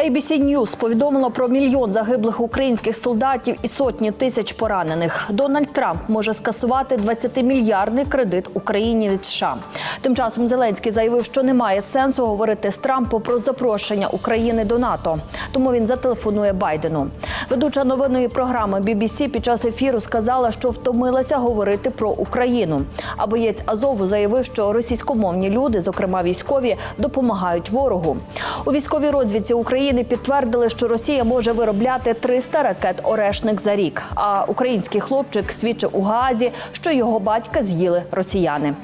ABC News повідомило про мільйон загиблих українських солдатів і сотні тисяч поранених. Дональд Трамп може скасувати 20-мільярдний кредит Україні від США. Тим часом Зеленський заявив, що немає сенсу говорити з Трампом про запрошення України до НАТО. Тому він зателефонує Байдену. Ведуча новинної програми BBC під час ефіру сказала, що втомилася говорити про Україну. А боєць Азову заявив, що російськомовні люди, зокрема військові, допомагають ворогу. У військовій розвідці України підтвердили, що Росія може виробляти 300 ракет Орешник за рік. А український хлопчик свідчив у Гаазі, що його батька з'їли росіяни.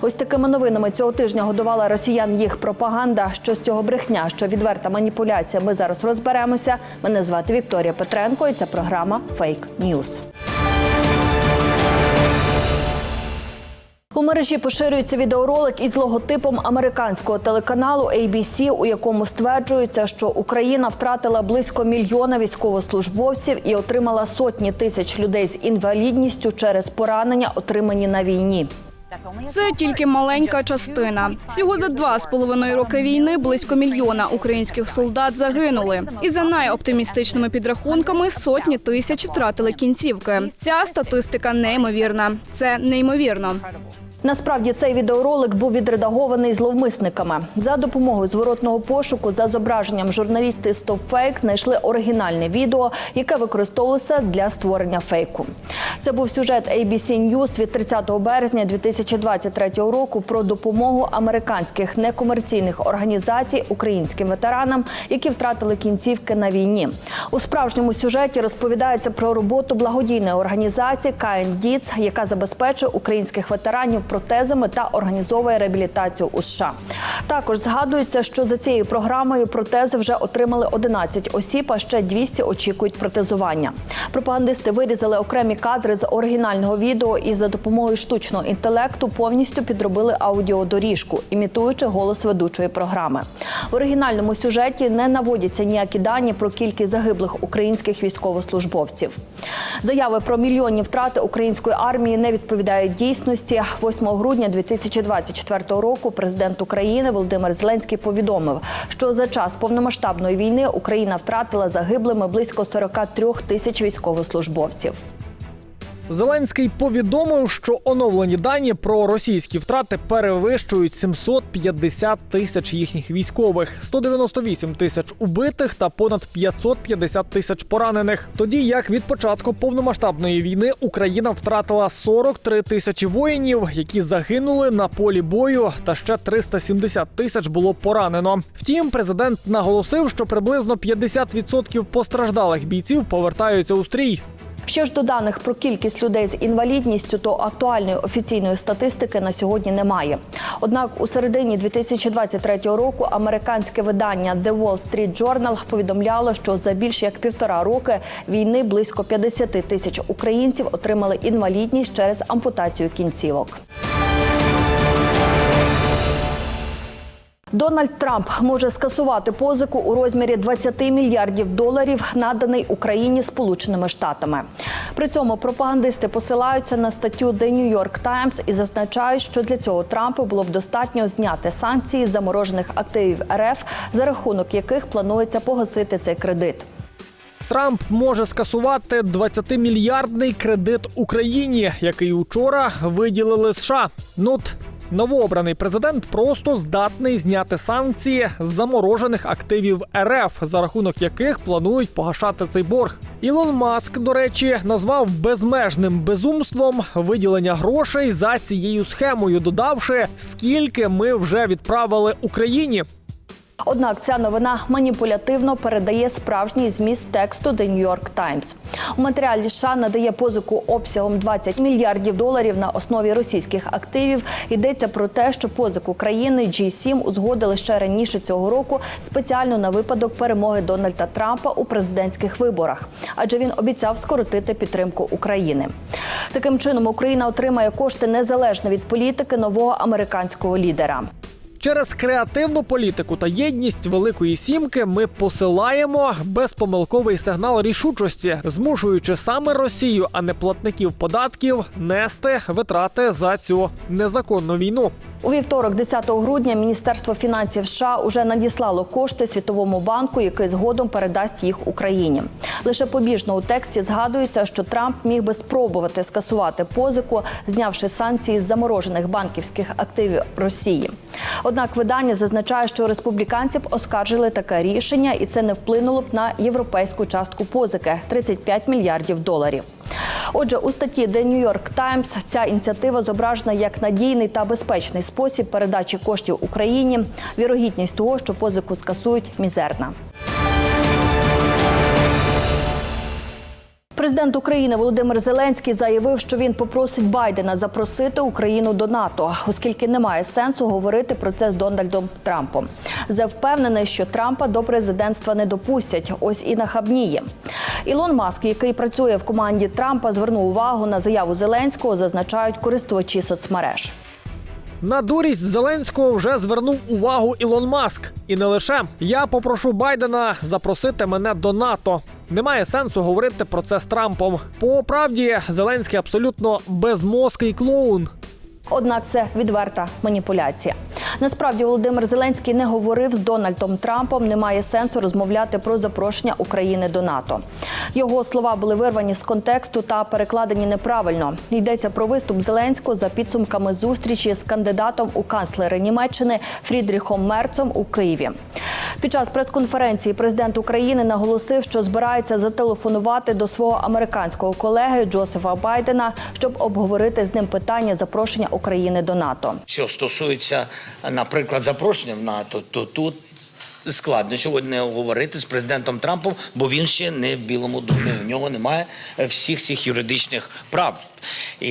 Ось такими новинами цього тижня годувала росіян їх пропаганда. Що з цього брехня, що відверта маніпуляція. Ми зараз розберемося. Мене звати Вікторія Петренко, і це програма Фейк Ньюз. У мережі поширюється відеоролик із логотипом американського телеканалу ABC, у якому стверджується, що Україна втратила близько мільйона військовослужбовців і отримала сотні тисяч людей з інвалідністю через поранення, отримані на війні. Це тільки маленька частина. Всього за два з половиною роки війни близько мільйона українських солдат загинули. І за найоптимістичними підрахунками сотні тисяч втратили кінцівки. Ця статистика неймовірна. Це неймовірно. Насправді цей відеоролик був відредагований зловмисниками. За допомогою зворотного пошуку за зображенням журналісти StopFake знайшли оригінальне відео, яке використовувалося для створення фейку. Це був сюжет ABC News від 30 березня 2023 року про допомогу американських некомерційних організацій українським ветеранам, які втратили кінцівки на війні. У справжньому сюжеті розповідається про роботу благодійної організації Kind Deeds, яка забезпечує українських ветеранів протезами та організовує реабілітацію у США. Також згадується, що за цією програмою протези вже отримали 11 осіб, а ще 200 очікують протезування. Пропагандисти вирізали окремі кадри з оригінального відео і за допомогою штучного інтелекту повністю підробили аудіодоріжку, імітуючи голос ведучої програми. В оригінальному сюжеті не наводяться ніякі дані про кількість загиблих українських військовослужбовців. Заяви про мільйонні втрати української армії не відповідають дійсності. 8 грудня 2024 року президент України Володимир Зеленський повідомив, що за час повномасштабної війни Україна втратила загиблими близько 43 тисяч військовослужбовців. Зеленський повідомив, що оновлені дані про російські втрати перевищують 750 тисяч їхніх військових, 198 тисяч убитих та понад 550 тисяч поранених. Тоді як від початку повномасштабної війни Україна втратила 43 тисячі воїнів, які загинули на полі бою, та ще 370 тисяч було поранено. Втім, президент наголосив, що приблизно 50% постраждалих бійців повертаються у стрій. Що ж до даних про кількість людей з інвалідністю, то актуальної офіційної статистики на сьогодні немає. Однак у середині 2023 року американське видання The Wall Street Journal повідомляло, що за більш як півтора роки війни близько 50 тисяч українців отримали інвалідність через ампутацію кінцівок. Дональд Трамп може скасувати позику у розмірі 20 мільярдів доларів, наданий Україні Сполученими Штатами. При цьому пропагандисти посилаються на статтю The New York Times і зазначають, що для цього Трампу було б достатньо зняти санкції заморожених активів РФ, за рахунок яких планується погасити цей кредит. Трамп може скасувати 20-мільярдний кредит Україні, який учора виділили США. Ну, от новообраний президент просто здатний зняти санкції з заморожених активів РФ, за рахунок яких планують погашати цей борг. Ілон Маск, до речі, назвав безмежним безумством виділення грошей за цією схемою, додавши, скільки ми вже відправили Україні. Однак ця новина маніпулятивно передає справжній зміст тексту The New York Times. У матеріалі США надає позику обсягом 20 мільярдів доларів на основі російських активів. Йдеться про те, що позику країни G7 узгодили ще раніше цього року спеціально на випадок перемоги Дональда Трампа у президентських виборах, адже він обіцяв скоротити підтримку України. Таким чином Україна отримає кошти незалежно від політики нового американського лідера. Через креативну політику та єдність Великої Сімки ми посилаємо безпомилковий сигнал рішучості, змушуючи саме Росію, а не платників податків, нести витрати за цю незаконну війну. У вівторок, 10 грудня, Міністерство фінансів США уже надіслало кошти Світовому банку, який згодом передасть їх Україні. Лише побіжно у тексті згадується, що Трамп міг би спробувати скасувати позику, знявши санкції з заморожених банківських активів Росії. Однак видання зазначає, що республіканці б оскаржили таке рішення, і це не вплинуло б на європейську частку позики 35 мільярдів доларів. Отже, у статті The New York Times ця ініціатива зображена як надійний та безпечний спосіб передачі коштів Україні. Вірогідність того, що позику скасують, мізерна. Президент України Володимир Зеленський заявив, що він попросить Байдена запросити Україну до НАТО, оскільки немає сенсу говорити про це з Дональдом Трампом. Зе впевнений, що Трампа до президентства не допустять. Ось і нахабніє. Ілон Маск, який працює в команді Трампа, звернув увагу на заяву Зеленського, зазначають користувачі соцмереж. На дурість Зеленського вже звернув увагу Ілон Маск. І не лише я попрошу Байдена запросити мене до НАТО. Немає сенсу говорити про це з Трампом. По правді, Зеленський абсолютно безмозкий клоун. Однак це відверта маніпуляція. Насправді Володимир Зеленський не говорив з Дональдом Трампом. Немає сенсу розмовляти про запрошення України до НАТО. Його слова були вирвані з контексту та перекладені неправильно. Йдеться про виступ Зеленського за підсумками зустрічі з кандидатом у канцлери Німеччини Фрідріхом Мерцом у Києві. Під час прес-конференції президент України наголосив, що збирається зателефонувати до свого американського колеги Джозефа Байдена, щоб обговорити з ним питання запрошення України до НАТО. Що стосується, наприклад, запрошення в НАТО, то тут складно сьогодні говорити з президентом Трампом, бо він ще не в Білому домі. У нього немає всіх цих юридичних прав. І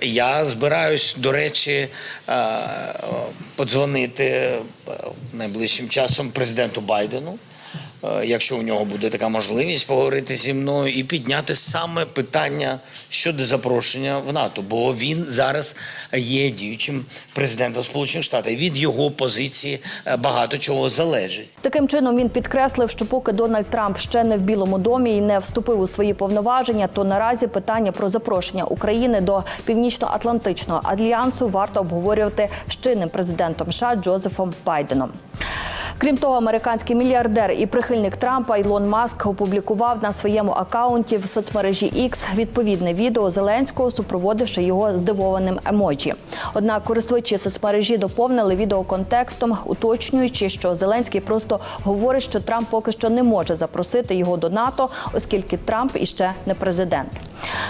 я збираюсь, до речі, е, подзвонити е, найближчим часом президенту Байдену. Е, Якщо у нього буде така можливість поговорити зі мною і підняти саме питання щодо запрошення в НАТО, бо він зараз є діючим президентом Сполучених Штатів. Від його позиції е, багато чого залежить. Таким чином він підкреслив, що поки Дональд Трамп ще не в Білому домі і не вступив у свої повноваження, то наразі питання про запрошення України до Північно-Атлантичного альянсу варто обговорювати з чинним президентом США Джозефом Байденом. Крім того, американський мільярдер і прихильник Трампа Ілон Маск опублікував на своєму акаунті в соцмережі X відповідне відео Зеленського, супроводивши його здивованим емоджі. Однак користувачі соцмережі доповнили відео контекстом, уточнюючи, що Зеленський просто говорить, що Трамп поки що не може запросити його до НАТО, оскільки Трамп іще не президент.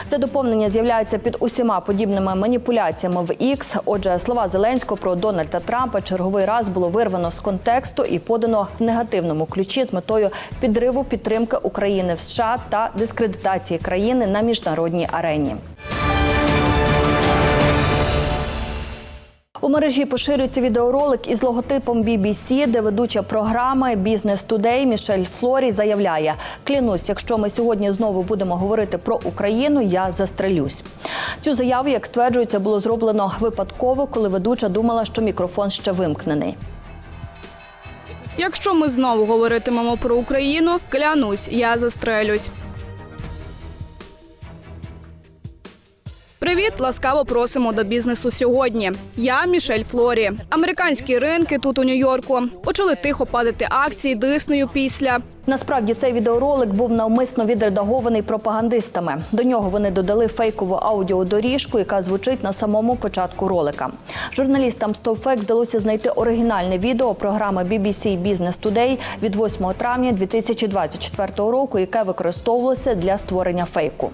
Це доповнення з'являється під усіма подібними маніпуляціями в X. Отже, слова Зеленського про Дональда Трампа черговий раз було вирвано з контексту і подано в негативному ключі з метою підриву підтримки України в США та дискредитації країни на міжнародній арені. У мережі поширюється відеоролик із логотипом BBC, де ведуча програми Бізнес Today Мішель Флорі заявляє: клянусь, якщо ми сьогодні знову будемо говорити про Україну, я застрелюсь. Цю заяву, як стверджується, було зроблено випадково, коли ведуча думала, що мікрофон ще вимкнений. Якщо ми знову говоритимемо про Україну, клянусь, я застрелюсь. Привіт, ласкаво просимо до бізнесу сьогодні. Я Мішель Флорі. Американські ринки тут у Нью-Йорку почали тихо падати акції Диснею після. Насправді цей відеоролик був навмисно відредагований пропагандистами. До нього вони додали фейкову аудіодоріжку, яка звучить на самому початку ролика. Журналістам StopFake вдалося знайти оригінальне відео програми BBC Business Today від 8 травня 2024 року, яке використовувалося для створення фейку.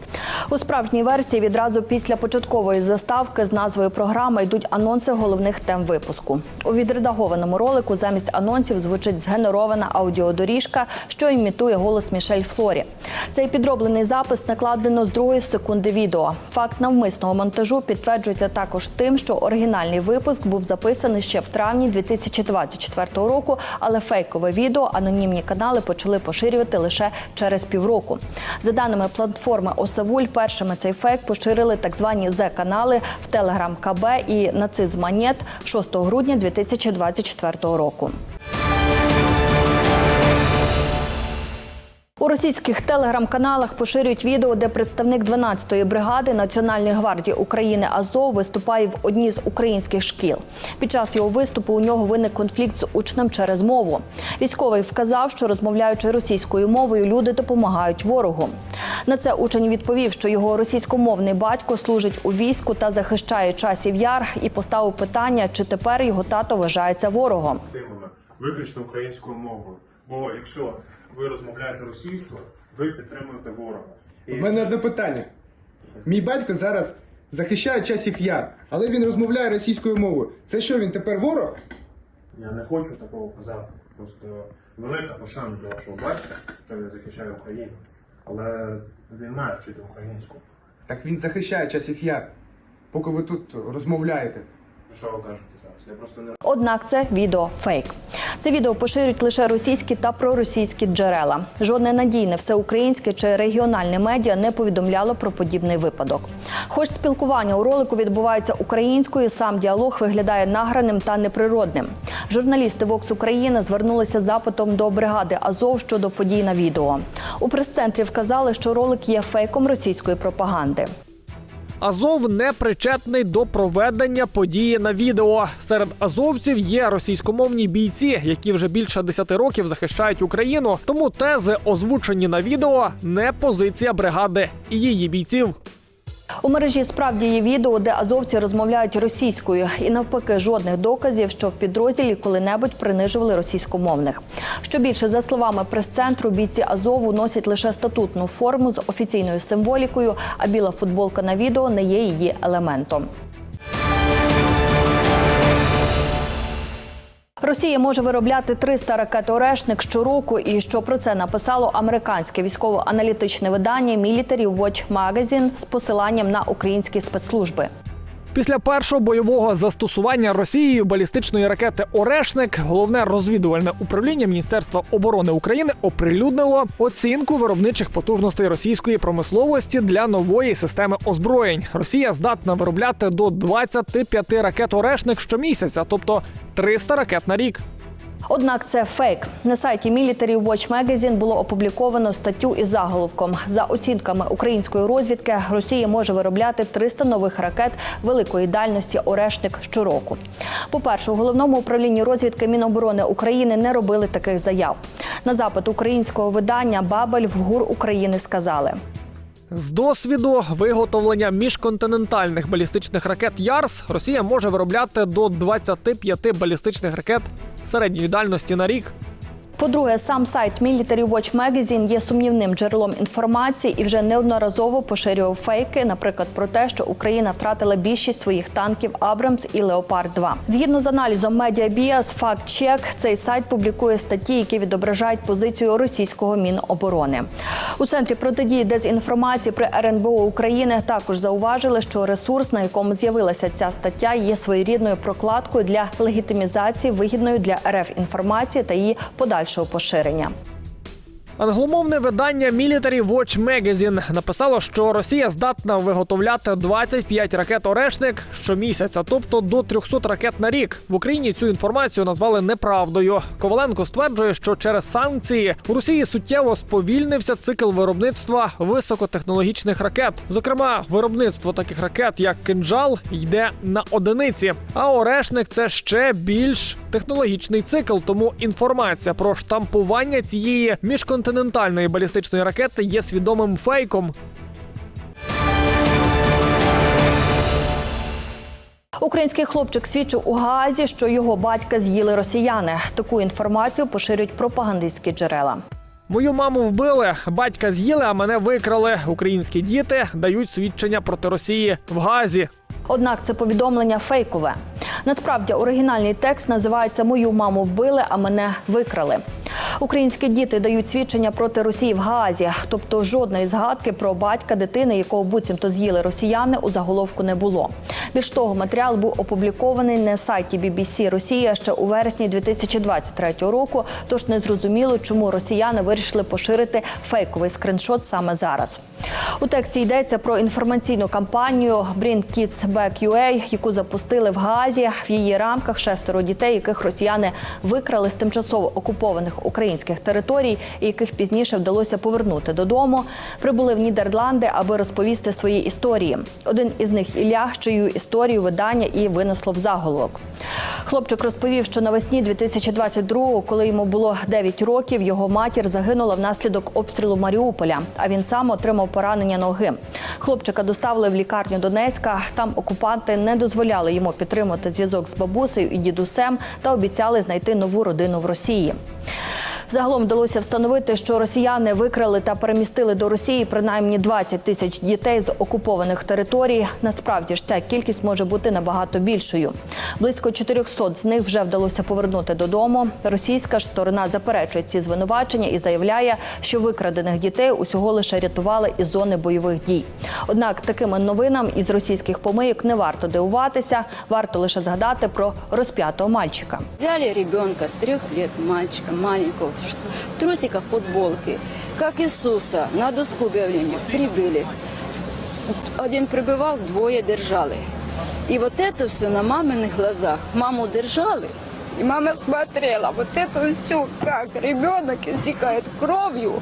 У справжній версії відразу після початкової заставки з назвою програми йдуть анонси головних тем випуску. У відредагованому ролику замість анонсів звучить згенерована аудіодоріжка, що імітує голос Мішель Флорі. Цей підроблений запис накладено з другої секунди відео. Факт навмисного монтажу підтверджується також тим, що оригінальний випуск був записаний ще в травні 2024 року, але фейкове відео анонімні канали почали поширювати лише через півроку. За даними платформи Осавуль, першими цей фейк поширили так звані З-канали в Телеграм КБ і нацизманет 6 грудня 2024 року. У російських телеграм-каналах поширюють відео, де представник 12-ї бригади Національної гвардії України Азов виступає в одній з українських шкіл. Під час його виступу у нього виник конфлікт з учнем через мову. Військовий вказав, що розмовляючи російською мовою, люди допомагають ворогу. На це учень відповів, що його російськомовний батько служить у війську та захищає часів яр, і поставив питання, чи тепер його тато вважається ворогом. виключно українською мовою. Бо якщо ви розмовляєте російською, ви підтримуєте ворога. І У мене одне питання. Мій батько зараз захищає часів яр, але він розмовляє російською мовою. Це що, він тепер ворог? я не хочу такого казати. Просто велика пошана до вашого батька, що він захищає Україну. Але він має вчити українську. Так він захищає часів яр, поки ви тут розмовляєте. Що ви кажете зараз? Я просто не Однак це відео фейк. Це відео поширюють лише російські та проросійські джерела. Жодне надійне всеукраїнське чи регіональне медіа не повідомляло про подібний випадок. Хоч спілкування у ролику відбувається українською, сам діалог виглядає награним та неприродним. Журналісти Vox Україна звернулися запитом до бригади Азов щодо подій на відео. У прес-центрі вказали, що ролик є фейком російської пропаганди. Азов не причетний до проведення події на відео. Серед азовців є російськомовні бійці, які вже більше 10 років захищають Україну. Тому тези, озвучені на відео, не позиція бригади і її бійців. У мережі справді є відео, де азовці розмовляють російською, і навпаки, жодних доказів, що в підрозділі коли-небудь принижували російськомовних. Що більше, за словами прес-центру, бійці Азову носять лише статутну форму з офіційною символікою, а біла футболка на відео не є її елементом. Росія може виробляти 300 ракет «Орешник» щороку, і що про це написало американське військово-аналітичне видання Military Watch Magazine з посиланням на українські спецслужби. Після першого бойового застосування Росією балістичної ракети Орешник головне розвідувальне управління Міністерства оборони України оприлюднило оцінку виробничих потужностей російської промисловості для нової системи озброєнь. Росія здатна виробляти до 25 ракет Орешник щомісяця, тобто 300 ракет на рік. Однак це фейк. На сайті Military Watch Magazine було опубліковано статтю із заголовком. За оцінками української розвідки, Росія може виробляти 300 нових ракет великої дальності Орешник щороку. По-перше, у головному управлінні розвідки Міноборони України не робили таких заяв. На запит українського видання Бабель в ГУР України сказали. З досвіду виготовлення міжконтинентальних балістичних ракет ЯРС Росія може виробляти до 25 балістичних ракет середньої дальності на рік. По-друге, сам сайт Military Watch Magazine є сумнівним джерелом інформації і вже неодноразово поширював фейки, наприклад, про те, що Україна втратила більшість своїх танків Абрамс і Леопард 2 Згідно з аналізом Mediabias Fact Check, цей сайт публікує статті, які відображають позицію російського міноборони. У центрі протидії дезінформації при РНБО України також зауважили, що ресурс, на якому з'явилася ця стаття, є своєрідною прокладкою для легітимізації вигідної для РФ інформації та її подальшого поширення. Англомовне видання Military Watch Magazine написало, що Росія здатна виготовляти 25 ракет Орешник щомісяця, тобто до 300 ракет на рік. В Україні цю інформацію назвали неправдою. Коваленко стверджує, що через санкції у Росії суттєво сповільнився цикл виробництва високотехнологічних ракет. Зокрема, виробництво таких ракет, як кинджал, йде на одиниці. А Орешник це ще більш технологічний цикл. Тому інформація про штампування цієї міжконтинентальної балістичної ракети є свідомим фейком. Український хлопчик свідчив у Гаазі, що його батька з'їли росіяни. Таку інформацію поширюють пропагандистські джерела. Мою маму вбили, батька з'їли, а мене викрали. Українські діти дають свідчення проти Росії в Газі. Однак це повідомлення фейкове. Насправді оригінальний текст називається Мою маму вбили, а мене викрали. Українські діти дають свідчення проти Росії в Гаазі, тобто жодної згадки про батька дитини, якого буцімто з'їли росіяни, у заголовку не було. Більш того, матеріал був опублікований на сайті BBC Росія ще у вересні 2023 року. Тож не зрозуміло, чому росіяни вирішили поширити фейковий скриншот саме зараз. У тексті йдеться про інформаційну кампанію Bring Kids Back UA, яку запустили в Гаазі. В її рамках шестеро дітей, яких росіяни викрали з тимчасово окупованих українських територій, яких пізніше вдалося повернути додому, прибули в Нідерланди, аби розповісти свої історії. Один із них Ілля, чию історію видання і винесло в заголовок. Хлопчик розповів, що навесні 2022-го, коли йому було 9 років, його матір загинула внаслідок обстрілу Маріуполя. А він сам отримав поранення ноги. Хлопчика доставили в лікарню Донецька. Там окупанти не дозволяли йому підтримати зв'язок з бабусею і дідусем та обіцяли знайти нову родину в Росії. Загалом вдалося встановити, що росіяни викрали та перемістили до Росії принаймні 20 тисяч дітей з окупованих територій. Насправді ж ця кількість може бути набагато більшою. Близько 400 з них вже вдалося повернути додому. Російська ж сторона заперечує ці звинувачення і заявляє, що викрадених дітей усього лише рятували із зони бойових дій. Однак такими новинам із російських помийок не варто дивуватися, варто лише згадати про розп'ятого мальчика. Взяли ребенка, трех лет мальчика, маленького, трусиках, футболке, как Иисуса, на доску объявления прибыли. Один прибывал, двое держали. И вот это все на маминых глазах. Маму держали, и мама смотрела. Вот это все, как ребенок истекает кровью.